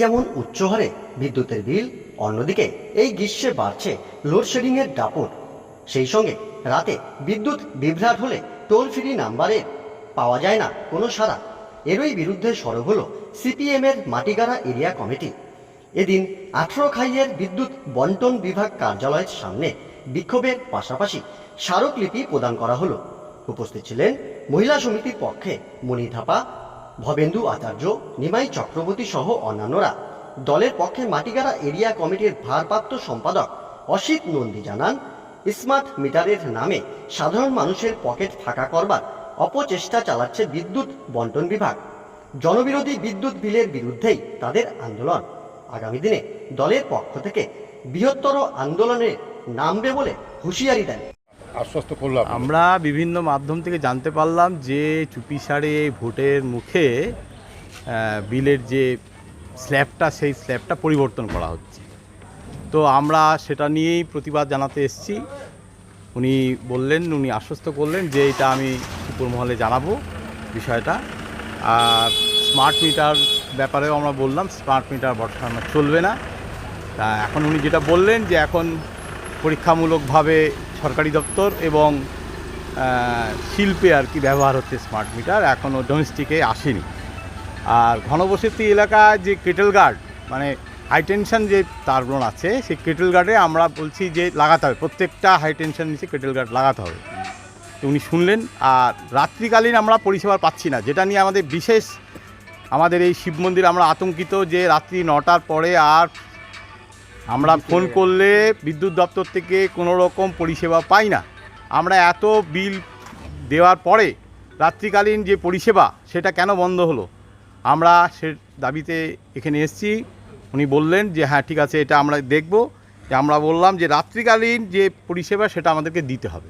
যেমন উচ্চ হারে বিদ্যুতের বিল, অন্যদিকে এই গ্রীষ্মে বাড়ছে লোডশেডিংয়ের দাপট। সেই সঙ্গে রাতে বিদ্যুৎ বিভ্রাট হলে টোল ফ্রি নাম্বারে পাওয়া যায় না কোনো সাড়া। এরই বিরুদ্ধে সরব হল সিপিএমের মাটিগাড়া এরিয়া কমিটি। এদিন আঠারো খাইয়ের বিদ্যুৎ বন্টন বিভাগ কার্যালয়ের সামনে বিক্ষোভের পাশাপাশি স্মারকলিপি প্রদান করা হলো। উপস্থিত ছিলেন মহিলা সমিতির পক্ষে মণি থাপা ভবেন্দু আচার্য, নিমাই চক্রবর্তী সহ অন্যান্যরা। দলের পক্ষে মাটিগাড়া এরিয়া কমিটির ভারপ্রাপ্ত সম্পাদক অসিত নন্দী জানান স্মার্ট মিটারের নামে সাধারণ মানুষের পকেট ফাঁকা করবার অপচেষ্টা চালাচ্ছে বিদ্যুৎ বন্টন বিভাগ। জনবিরোধী বিদ্যুৎ বিলের বিরুদ্ধেই তাদের আন্দোলন। আগামী দিনে দলের পক্ষ থেকে বৃহত্তর আন্দোলনে নামবে বলে হুঁশিয়ারি দেন। আশ্বস্ত করলাম। আমরা বিভিন্ন মাধ্যম থেকে জানতে পারলাম যে চুপিসারে ভোটের মুখে বিলের যে স্ল্যাবটা, সেই স্ল্যাবটা পরিবর্তন করা হচ্ছে। তো আমরা সেটা নিয়েই প্রতিবাদ জানাতে এসেছি। উনি বললেন, উনি আশ্বস্ত করলেন যে এটা আমি উপরমহলে জানাব বিষয়টা। আর স্মার্ট মিটার ব্যাপারেও আমরা বললাম, স্মার্ট মিটার বর্তমানে চলবে না। তা এখন উনি যেটা বললেন যে এখন পরীক্ষামূলকভাবে সরকারি দপ্তর এবং শিল্পে আর কি ব্যবহার হচ্ছে স্মার্ট মিটার এখনও ডোমেস্টিকে আসেনি। আর ঘনবসতি এলাকায় যে কেটেল গার্ড মানে হাই টেনশন যে তারগুলো আছে, সেই কেটেল গার্ডে আমরা বলছি যে লাগাতে হবে। প্রত্যেকটা হাই টেনশন নিচে কেটেল গার্ড লাগাতে হবে। তো উনি শুনলেন, আর রাত্রিকালীন আমরা পরিষেবা পাচ্ছি না, যেটা নিয়ে আমাদের বিশেষ, আমাদের এই শিব মন্দির আমরা আতঙ্কিত যে রাত্রি নটার পরে আর আমরা ফোন করলে বিদ্যুৎ দপ্তর থেকে কোনো রকম পরিষেবা পাই না। আমরা এত বিল দেওয়ার পরে রাত্রিকালীন যে পরিষেবা, সেটা কেন বন্ধ হলো? আমরা সে দাবিতে এখানে এসেছি। উনি বললেন যে হ্যাঁ ঠিক আছে, এটা আমরা দেখব। যে আমরা বললাম যে, রাত্রিকালীন যে পরিষেবা, সেটা আমাদেরকে দিতে হবে।